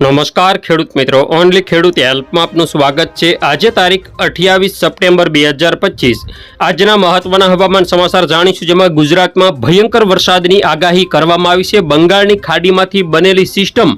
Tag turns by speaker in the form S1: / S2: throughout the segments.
S1: નમસ્કાર ખેડૂત મિત્રો, ઓનલી ખેડૂત હેલ્પમાં આપનું સ્વાગત છે. આજે તારીખ અઠ્યાવીસ સપ્ટેમ્બર બે હજાર પચીસ. આજના મહત્વના હવામાન સમાચાર જાણીશું, જેમાં ગુજરાતમાં ભયંકર વરસાદની આગાહી કરવામાં આવી છે. બંગાળની ખાડીમાંથી બનેલી સિસ્ટમ,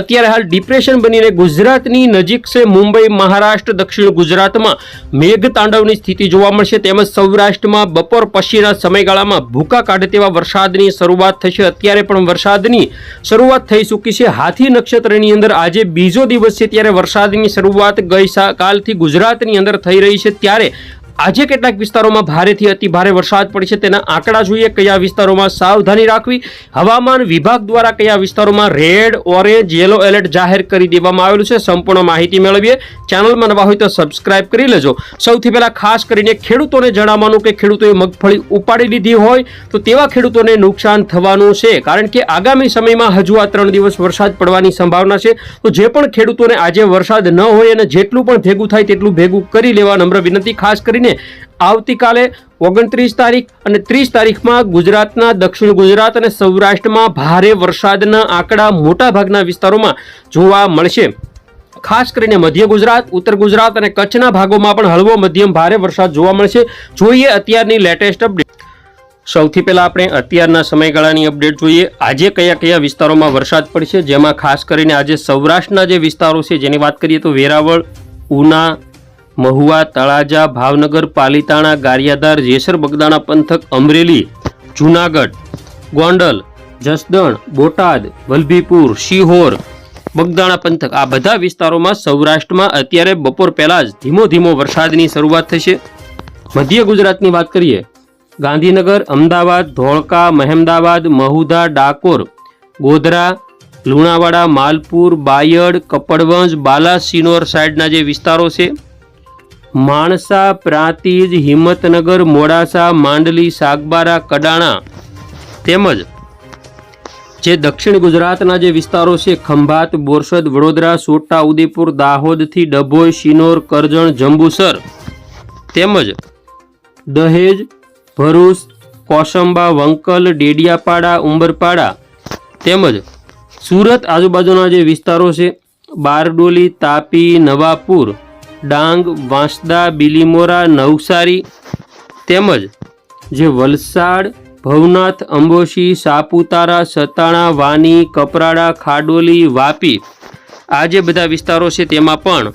S1: અત્યારે હાલ ડિપ્રેશન બનીને ગુજરાતની નજીક છે. મુંબઈ, મહારાષ્ટ્ર, દક્ષિણ ગુજરાતમાં મેઘ તાંડવની સ્થિતિ જોવા મળશે. તેમજ સૌરાષ્ટ્રમાં બપોર પછીના સમયગાળામાં ભૂકા કાઢે તેવા વરસાદની શરૂઆત થશે. અત્યારે પણ વરસાદની શરૂઆત થઈ ચૂકી છે. હાથી નક્ષત્રની અંદર આજે બીજો દિવસ છે ત્યારે વરસાદની શરૂઆત ગઈ કાલથી ગુજરાતની અંદર થઈ રહી છે. ત્યારે આજે કેટલાક વિસ્તારોમાં ભારેથી અતિ ભારે વરસાદ પડી છે. તેના આંકડા જોઈએ કયા વિસ્તારોમાં સાવધાની રાખવી? હવામાન વિભાગ દ્વારા કયા વિસ્તારોમાં રેડ, ઓરેન્જ, યેલો એલર્ટ જાહેર કરી દેવામાં આવેલું છે? સંપૂર્ણ માહિતી મેળવીએ. ચેનલમાં નવા હોય તો સબસ્ક્રાઇબ કરી લેજો. સૌથી પહેલાં ખાસ કરીને ખેડૂતોને જણાવવાનું કે ખેડૂતોએ મગફળી ઉપાડી લીધી હોય તો તેવા ખેડૂતોને નુકસાન થવાનું છે. કારણ કે આગામી સમયમાં હજુ આ ત્રણ દિવસ વરસાદ પડવાની સંભાવના છે. તો જે પણ ખેડૂતોને આજે વરસાદ ન હોય અને જેટલું પણ ભેગું થાય તેટલું ભેગું કરી લેવા નમ્ર વિનંતી. ખાસ કરીને આવતીકાલે ઓગણત્રીસ તારીખ અને ત્રીસ તારીખમાં ગુજરાતના દક્ષિણ ગુજરાત અને સૌરાષ્ટ્રમાં ભારે વરસાદના આંકડા મોટાભાગના વિસ્તારોમાં જોવા મળશે. ખાસ કરીને મધ્ય ગુજરાત, ઉત્તર ગુજરાત અને કચ્છના ભાગોમાં પણ હળવો મધ્યમ ભારે વરસાદ જોવા મળશે. જોઈએ અત્યારની લેટેસ્ટ અપડેટ સૌથી પહેલા આપણે અત્યારના સમયગાળાની અપડેટ જોઈએ. આજે કયા કયા વિસ્તારોમાં વરસાદ પડશે? જેમાં ખાસ કરીને આજે સૌરાષ્ટ્રના જે વિસ્તારો છે, જેની વાત કરીએ તો વેરાવળ, ઉના મહુવા, તળાજા, ભાવનગર, પાલીતાણા, ગારિયાધાર, જેસર, બગદાણા પંથક, અમરેલી, જૂનાગઢ, ગોંડલ, જસદણ, બોટાદ, વલભીપુર, શિહોર, બગદાણા પંથક. આ બધા વિસ્તારોમાં સૌરાષ્ટ્રમાં અત્યારે બપોર પહેલાં જ ધીમો ધીમો વરસાદની શરૂઆત થશે. મધ્ય ગુજરાતની વાત કરીએ, ગાંધીનગર, અમદાવાદ, ધોળકા, મહેમદાવાદ, મહુધા, ડાકોર, ગોધરા, લુણાવાડા, માલપુર, બાયડ, કપડવંજ, બાલાસિનોર સાઈડના જે વિસ્તારો છે માણસા, પ્રાંતિજ, હિંમતનગર, મોડાસા, માંડલી, સાગબારા, કડાણા તેમજ જે દક્ષિણ ગુજરાતના જે વિસ્તારો છે, ખંભાત, બોરસદ, વડોદરા, સોટા ઉદેપુર દાહોદથી ડભોઈ, શિનોર, કરજણ, જંબુસર તેમજ દહેજ, ભરૂચ, કોસંબા, વંકલ, ડેડિયાપાડા, ઉંબરપાડા તેમજ સુરત આજુબાજુના જે વિસ્તારો છે, બારડોલી, તાપી, નવાપુર ડાંગ, વાંસદા, બિલીમોરા, નવસારી તેમજ જે વલસાડ, ભવનાથ, અંબોશી, સાપુતારા, સતાણા, વાની, કપરાડા, ખાડોલી, વાપી આ જે બધા વિસ્તારો છે તેમાં પણ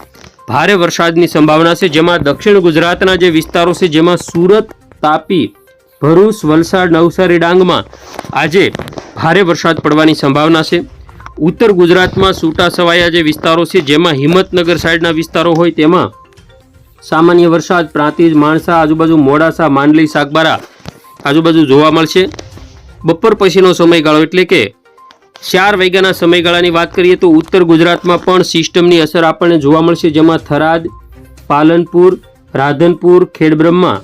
S1: ભારે વરસાદની સંભાવના છે. જેમાં દક્ષિણ ગુજરાતના જે વિસ્તારો છે જેમાં સુરત, તાપી, ભરૂચ, વલસાડ, નવસારી, ડાંગમાં આજે ભારે વરસાદ પડવાની સંભાવના છે. ઉત્તર ગુજરાતમાં છૂટા છવાયા જે વિસ્તારો છે, જેમાં હિંમતનગર સાઈડના વિસ્તારો હોય તેમાં સામાન્ય વરસાદ, પ્રાંતિજ માણસા, આજુબાજુ મોડાસા, માંડલી, સાગબારા આજુબાજુ જોવા મળશે. બપોર પછીનો સમયગાળો એટલે કે ચાર વાગ્યાના સમયગાળાની વાત કરીએ તો ઉત્તર ગુજરાતમાં પણ સિસ્ટમની અસર આપણને જોવા મળશે, જેમાં થરાદ, પાલનપુર, રાધનપુર, ખેડબ્રહ્મા,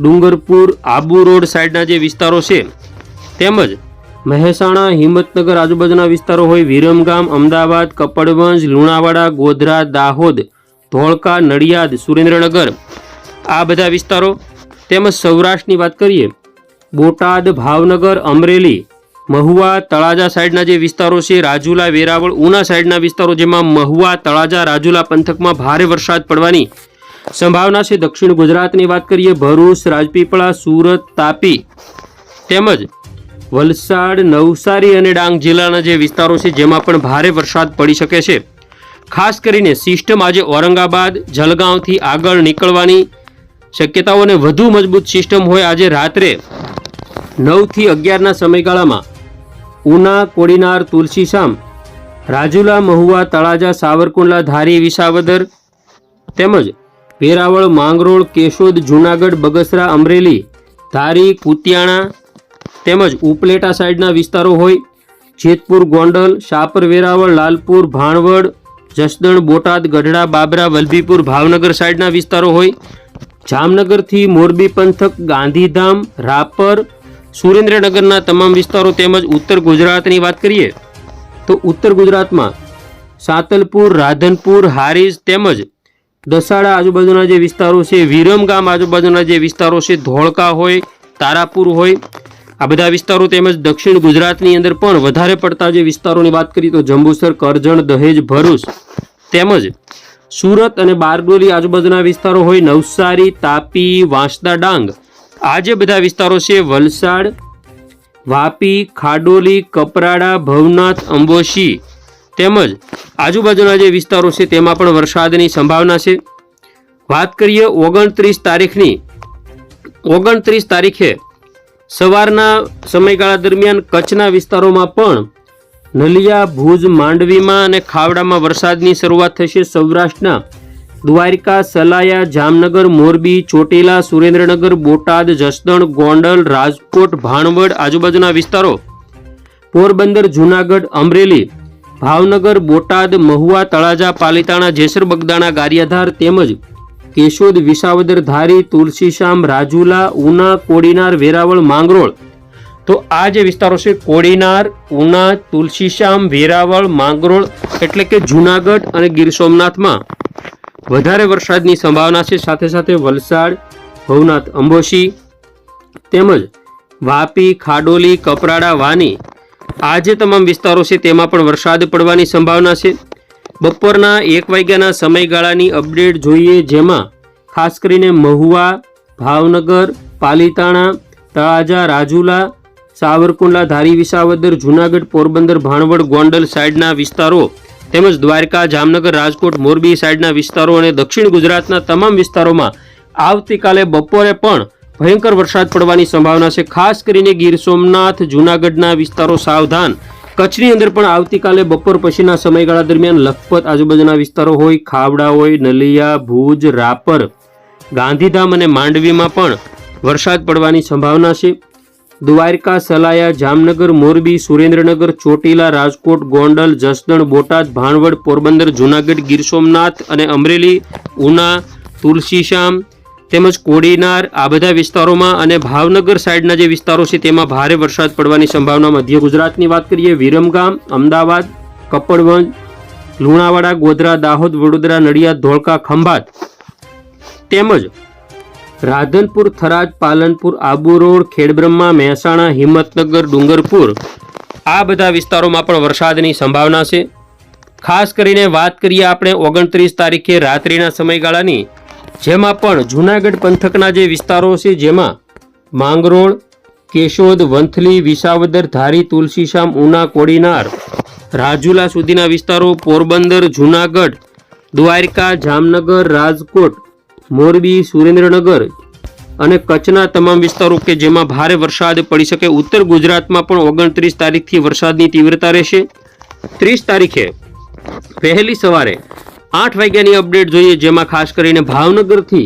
S1: ડુંગરપુર, આબુ રોડ સાઈડના જે વિસ્તારો છે, તેમજ મહેસાણા, હિંમતનગર આજુબાજુના વિસ્તારો હોય વિરમગામ અમદાવાદ, કપડવંજ, લુણાવાડા, ગોધરા, દાહોદ, ધોળકા, નડિયાદ, સુરેન્દ્રનગર. આ બધા વિસ્તારો તેમજ સૌરાષ્ટ્રની વાત કરીએ, બોટાદ, ભાવનગર, અમરેલી, મહુવા, તળાજા સાઈડના જે વિસ્તારો છે, રાજુલા, વેરાવળ, ઉના સાઈડના વિસ્તારો જેમાં મહુવા, તળાજા, રાજુલા પંથકમાં ભારે વરસાદ પડવાની સંભાવના છે. દક્ષિણ ગુજરાતની વાત કરીએ, ભરૂચ, રાજપીપળા, સુરત, તાપી તેમજ વલસાડ, નવસારી અને ડાંગ જિલ્લાના જે વિસ્તારો છે, જેમાં પણ ભારે વરસાદ પડી શકે છે. ખાસ કરીને સિસ્ટમ આજે ઔરંગાબાદ, જલગાંવથી આગળ નીકળવાની શક્યતાઓને વધુ મજબૂત સિસ્ટમ હોય આજે રાત્રે નવથી અગિયારના સમયગાળામાં ઉના, કોડીનાર, તુલસીશામ, રાજુલા, મહુવા, તળાજા, સાવરકુંડલા, ધારી, વિસાવદર તેમજ વેરાવળ, માંગરોળ, કેશોદ, જૂનાગઢ, બગસરા, અમરેલી, ધારી, કુતિયાણા તેમજ ઉપલેટા સાઈડના વિસ્તારો હોય, જેતપુર, ગોંડલ, શાપર, વેરાવળ, લાલપુર, ભાણવડ, જસદણ, બોટાદ, ગઢડા, બાબરા, વલભીપુર, ભાવનગર સાઈડના વિસ્તારો હોય. જામનગરથી મોરબી પંથક, ગાંધીધામ, રાપર, સુરેન્દ્રનગરના તમામ વિસ્તારો તેમજ ઉત્તર ગુજરાતની વાત કરીએ, તો ઉત્તર ગુજરાતમાં સાતલપુર, રાધનપુર, હારીજ તેમજ દસાડા આજુબાજુના જે વિસ્તારો છે, વિરમગામ આજુબાજુના જે વિસ્તારો છે, ધોળકા હોય, તારાપુર હોય આ બધા વિસ્તારો તેમજ દક્ષિણ ગુજરાતની અંદર પણ વધારે પડતા જે વિસ્તારોની વાત કરીએ તો જંબુસર, કરજણ, દહેજ, ભરૂચ તેમજ સુરત અને બારડોલી આજુબાજુના વિસ્તારો હોય નવસારી, તાપી, વાંસદા, ડાંગ. આ જે બધા વિસ્તારો છે, વલસાડ, વાપી, ખાડોલી, કપરાડા, ભવનાથ, અંબોશી તેમજ આજુબાજુના જે વિસ્તારો છે તેમાં પણ વરસાદની સંભાવના છે. વાત કરીએ ઓગણત્રીસ તારીખની. ઓગણત્રીસ તારીખે સવારના સમયગાળા દરમિયાન કચ્છના વિસ્તારોમાં પણ નલિયા, ભુજ, માંડવીમાં અને ખાવડામાં વરસાદની શરૂઆત થશે સૌરાષ્ટ્રના દ્વારિકા, સલાયા, જામનગર, મોરબી, ચોટીલા, સુરેન્દ્રનગર, બોટાદ, જસદણ, ગોંડલ, રાજકોટ, ભાણવડ આજુબાજુના વિસ્તારો. પોરબંદર, જૂનાગઢ, અમરેલી, ભાવનગર, બોટાદ, મહુવા, તળાજા, પાલીતાણા, જેસર, બગદાણા, ગારિયાધાર તેમજ કેશોદ વિસાવદર ધારી તુલસીશામ રાજુલા ઉના કોડીનાર વેરાવળ માંગરોળ. તો આ જે વિસ્તારો છે, કોડીનાર, ઉના, તુલસીશ્યામ, વેરાવળ, માંગરોળ એટલે કે જૂનાગઢ અને ગીર સોમનાથમાં. વધારે વરસાદની સંભાવના છે, સાથે સાથે વલસાડ, ભવનાથ, અંબોશી તેમજ વાપી, ખાડોલી, કપરાડા, વાની. આ જે તમામ વિસ્તારો છે, તેમાં પણ વરસાદ પડવાની સંભાવના છે. બપોરના એક વાગ્યાના સમયગાળાની અપડેટ જોઈએ જેમાં ખાસ કરીને મહુવા, ભાવનગર, પાલીતાણા, તળાજા, રાજુલા, સાવરકુંડલા, ધારી વિસાવદર, જૂનાગઢ, પોરબંદર, ભાણવડ, ગોંડલ સાઈડના વિસ્તારો તેમજ દ્વારકા, જામનગર, રાજકોટ, મોરબી સાઈડના વિસ્તારો અને દક્ષિણ ગુજરાતના તમામ વિસ્તારોમાં આવતીકાલે બપોરે પણ ભયંકર વરસાદ પડવાની સંભાવના છે. ખાસ કરીને ગીર સોમનાથ, જૂનાગઢના વિસ્તારો સાવધાન કચ્છની અંદર પણ આવતીકાલે બપોર પછીના સમયગાળા દરમિયાન લખપત આજુબાજુના વિસ્તારો હોય, ખાવડા હોય, નલિયા, ભુજ, રાપર, ગાંધીધામ અને માંડવીમાં પણ વરસાદ પડવાની સંભાવના છે. દ્વારકા, સલાયા, જામનગર, મોરબી, સુરેન્દ્રનગર, ચોટીલા, રાજકોટ, ગોંડલ, જસદણ, બોટાદ, ભાણવડ, પોરબંદર, જૂનાગઢ, ગીર સોમનાથ અને અમરેલી, ઉના તુલસીશ્યામ તેમજ કોડીનાર, આ બધા વિસ્તારોમાં અને ભાવનગર સાઈડના જે વિસ્તારો છે તેમાં ભારે વરસાદ પડવાની સંભાવના મધ્ય ગુજરાતની વાત કરીએ, વિરમગામ, અમદાવાદ, કપડવંજ, લુણાવાડા, ગોધરા, દાહોદ, વડોદરા, નડિયાદ, ધોળકા, ખંભાત તેમજ રાધનપુર, થરાદ, પાલનપુર, આબુ રોડ, ખેડબ્રહ્મા, મહેસાણા, હિંમતનગર, ડુંગરપુર આ બધા વિસ્તારોમાં પણ વરસાદની સંભાવના છે. ખાસ કરીને વાત કરીએ આપણે ઓગણત્રીસ તારીખે રાત્રિના સમયગાળાની જેમાં પણ જૂનાગઢ પંથકના જે વિસ્તારો છે, જેમાં માંગરોળ, કેશોદ, વંથલી, વિસાવદર, ધારી, તુલસીશામ, ઉના, કોડીનાર, રાજુલા સુધીના વિસ્તારો, પોરબંદર, જૂનાગઢ, દ્વારકા, જામનગર, રાજકોટ, મોરબી, સુરેન્દ્રનગર અને કચ્છના તમામ વિસ્તારો કે જેમાં ભારે વરસાદ પડી શકે. ઉત્તર ગુજરાતમાં પણ ઓગણત્રીસ તારીખથી વરસાદની તીવ્રતા રહેશે. ત્રીસ તારીખે વહેલી સવારે આઠ વાગ્યાની અપડેટ જોઈએ, જેમાં ખાસ કરીને ભાવનગરથી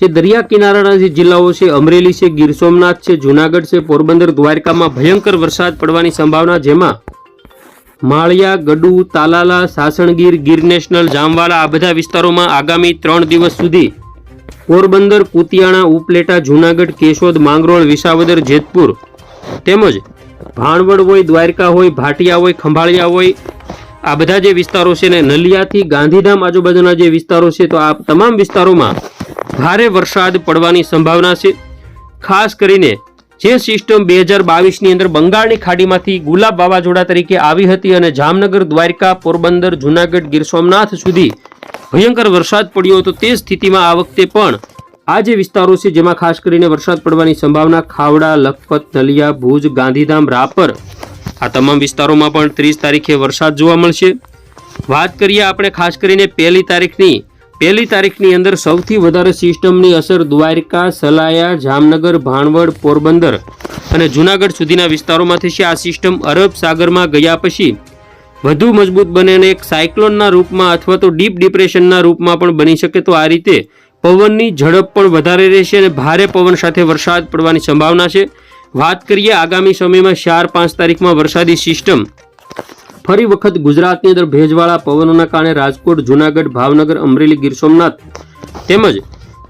S1: જે દરિયા કિનારાના જે જિલ્લાઓ છે, અમરેલી છે, ગીર સોમનાથ છે, જૂનાગઢ છે, પોરબંદર, દ્વારકામાં ભયંકર વરસાદ પડવાની સંભાવના, જેમાં માળિયા, ગડુ, તાલાલા, સાસણગીર, ગીર નેશનલ જામવાલા આ બધા વિસ્તારોમાં આગામી ત્રણ દિવસ સુધી પોરબંદર, કુતિયાણા, ઉપલેટા, જૂનાગઢ, કેશોદ, માંગરોળ, વિસાવદર, જેતપુર તેમજ ભાણવડ હોય, દ્વારકા હોય, ભાટિયા હોય, ખંભાળિયા હોય આ બધા જે વિસ્તારો છે ને, નલિયાથી ગાંધીધામ આજુબાજુના જે વિસ્તારો છે, તો આ તમામ વિસ્તારોમાં ભારે વરસાદ પડવાની સંભાવના છે. ખાસ કરીને જે સિસ્ટમ બે હજાર બાવીસની અંદર બંગાળની ખાડીમાંથી ગુલાબ વાવાઝોડા તરીકે આવી હતી અને જામનગર, દ્વારકા, પોરબંદર, જૂનાગઢ, ગીર સોમનાથ સુધી ભયંકર વરસાદ પડ્યો હતો, તે સ્થિતિમાં આ વખતે પણ આ જે વિસ્તારો છે, જેમાં ખાસ કરીને વરસાદ પડવાની સંભાવના, ખાવડા, લખપત, નલિયા, ભુજ, ગાંધીધામ, રાપર આ તમામ વિસ્તારોમાં પણ ત્રીસ તારીખે વરસાદ જોવા મળશે. વાત કરીએ આપણે ખાસ કરીને પહેલી તારીખની. પહેલી તારીખની અંદર સૌથી વધારે સિસ્ટમની અસર દ્વારકા, સલાયા, જામનગર, ભાણવડ, પોરબંદર અને જૂનાગઢ સુધીના વિસ્તારોમાં થશે આ સિસ્ટમ અરબ સાગરમાં ગયા પછી વધુ મજબૂત બને અને એક સાયક્લોનના રૂપમાં અથવા તો ડીપ ડિપ્રેશનના રૂપમાં પણ બની શકે. તો આ રીતે પવનની ઝડપ પણ વધારે રહેશે અને ભારે પવન સાથે વરસાદ પડવાની સંભાવના છે. વાત કરીએ આગામી સમયમાં ચાર પાંચ તારીખમાં વરસાદી સિસ્ટમ. ફરી વખત ગુજરાતની અંદર ભેજવાળા પવનોના કારણે રાજકોટ, જૂનાગઢ, ભાવનગર, અમરેલી, ગીર સોમનાથ તેમજ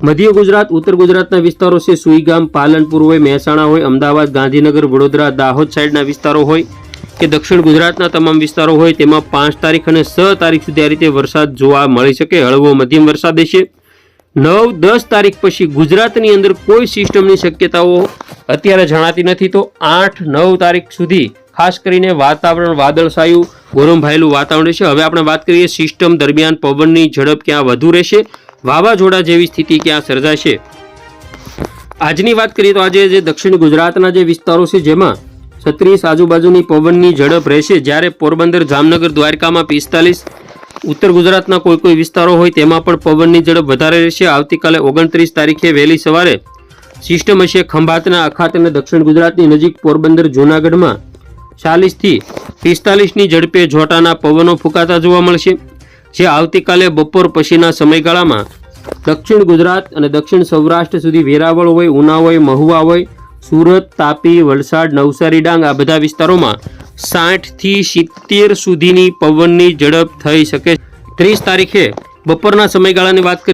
S1: મધ્ય ગુજરાત, ઉત્તર ગુજરાતના વિસ્તારો છે. સુઈગામ, પાલનપુર હોય, મહેસાણા હોય, અમદાવાદ, ગાંધીનગર, વડોદરા, દાહોદ સાઈડના વિસ્તારો હોય કે દક્ષિણ ગુજરાતના તમામ વિસ્તારો હોય તેમાં પાંચ તારીખ અને છ તારીખ સુધી આ રીતે વરસાદ જોવા મળી શકે. હળવો મધ્યમ વરસાદ હશે. નવ, દસ તારીખ પછી ગુજરાતની અંદર કોઈ સિસ્ટમની શક્યતાઓ અત્યારે જણાતી નથી તો આઠ, નવ તારીખ સુધી ખાસ કરીને વાતાવરણ વાદળછાયું, ગોરંભાયેલું વાતાવરણ રહેશે. હવે આપણે વાત કરીએ સિસ્ટમ દરમિયાન પવનની ઝડપ ક્યાં વધુ રહેશે, વાવાઝોડા જેવી સ્થિતિ ક્યાં સર્જાશે? આજની વાત કરીએ તો આજે જે દક્ષિણ ગુજરાતના જે વિસ્તારો છે, જેમાં છત્રીસ આજુબાજુની પવનની ઝડપ રહેશે, જ્યારે પોરબંદર, જામનગર, દ્વારકામાં પિસ્તાલીસ, ઉત્તર ગુજરાતના કોઈ કોઈ વિસ્તારો હોય તેમાં પણ પવનની ઝડપ વધારે રહેશે. આવતીકાલે ઓગણત્રીસ તારીખે વહેલી સવારે સિસ્ટમ હશે ખંભાતના અખાત અને દક્ષિણ ગુજરાતની નજીક પોરબંદર, જૂનાગઢમાં. ચાલીસથી પિસ્તાલીસની ઝડપે જોટાના પવનો ફૂંકાતા જોવા મળશે. જે આવતીકાલે બપોર પછીના સમયગાળામાં દક્ષિણ ગુજરાત અને દક્ષિણ સૌરાષ્ટ્ર સુધી વેરાવળ હોય, ઉના હોય, મહુવા હોય, સુરત, તાપી, વલસાડ, નવસારી, ડાંગ આ બધા વિસ્તારોમાં સાઠથી સિત્તેર સુધીની પવનની ઝડપ થઈ શકે. ત્રીસ તારીખે બપોરના સમયગાળાની વાત